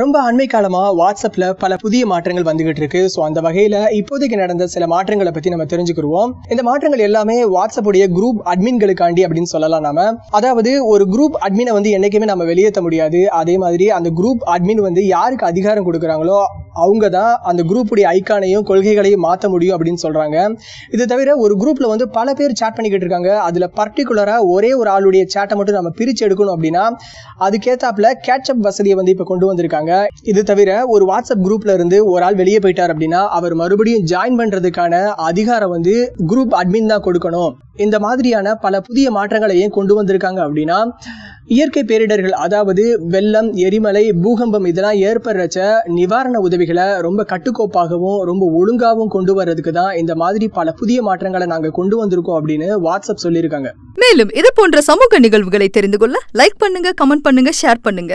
ரொம்ப அண்மை காலமாக வாட்ஸ்அப்ல பல புதிய மாற்றங்கள் வந்துகிட்டு இருக்கு. ஸோ அந்த வகையில இப்போதைக்கு நடந்த சில மாற்றங்களை பத்தி நம்ம தெரிஞ்சுக்கிருவோம். இந்த மாற்றங்கள் எல்லாமே வாட்ஸ்அப் உடைய குரூப் அட்மின்களுக்காண்டி அப்படின்னு சொல்லலாம் நாம. அதாவது ஒரு குரூப் அட்மினை வந்து என்னைக்குமே நம்ம வெளியேற்ற முடியாது. அதே மாதிரி அந்த குரூப் அட்மின் வந்து யாருக்கு அதிகாரம் கொடுக்குறாங்களோ அவங்க தான் அந்த குரூப்புடைய ஐக்கானையும் கொள்கைகளையும் மாற்ற முடியும் அப்படின்னு சொல்றாங்க. இது தவிர ஒரு குரூப்ல வந்து பல பேர் சேட் பண்ணிக்கிட்டு இருக்காங்க. அதுல பர்டிகுலரா ஒரே ஒரு ஆளுடைய சேட்டை மட்டும் நம்ம பிரிச்சு எடுக்கணும் அப்படின்னா அதுக்கேத்தாப்புல கேட்சப் வசதியை வந்து இப்ப கொண்டு வந்திருக்காங்க. இது தவிர ஒரு வாட்ஸ்அப் குரூப்ல இருந்து ஒரு ஆள் வெளியே போயிட்டார் அப்படின்னா அவர் மறுபடியும் ஜாயின் பண்றதுக்கான அதிகாரம் வந்து குரூப் அட்மின் தான் கொடுக்கணும். இந்த மாதிரியான பல புதிய மாற்றங்களை ஏன் கொண்டு வந்திருக்காங்க அப்படின்னா இயற்கை பேரிடர்கள் அதாவது வெள்ளம் எரிமலை பூகம்பம் இதெல்லாம் ஏற்படுறச்ச நிவாரண உதவிகளை ரொம்ப கட்டுக்கோப்பாகவும் ரொம்ப ஒழுங்காகவும் கொண்டு வர்றதுக்கு தான் இந்த மாதிரி பல புதிய மாற்றங்களை நாங்கள் கொண்டு வந்திருக்கோம் அப்படின்னு வாட்ஸ்அப் சொல்லியிருக்காங்க. மேலும் இது போன்ற சமூக நிகழ்வுகளை தெரிந்து கொள்ள லைக் பண்ணுங்க கமெண்ட் பண்ணுங்க ஷேர் பண்ணுங்க.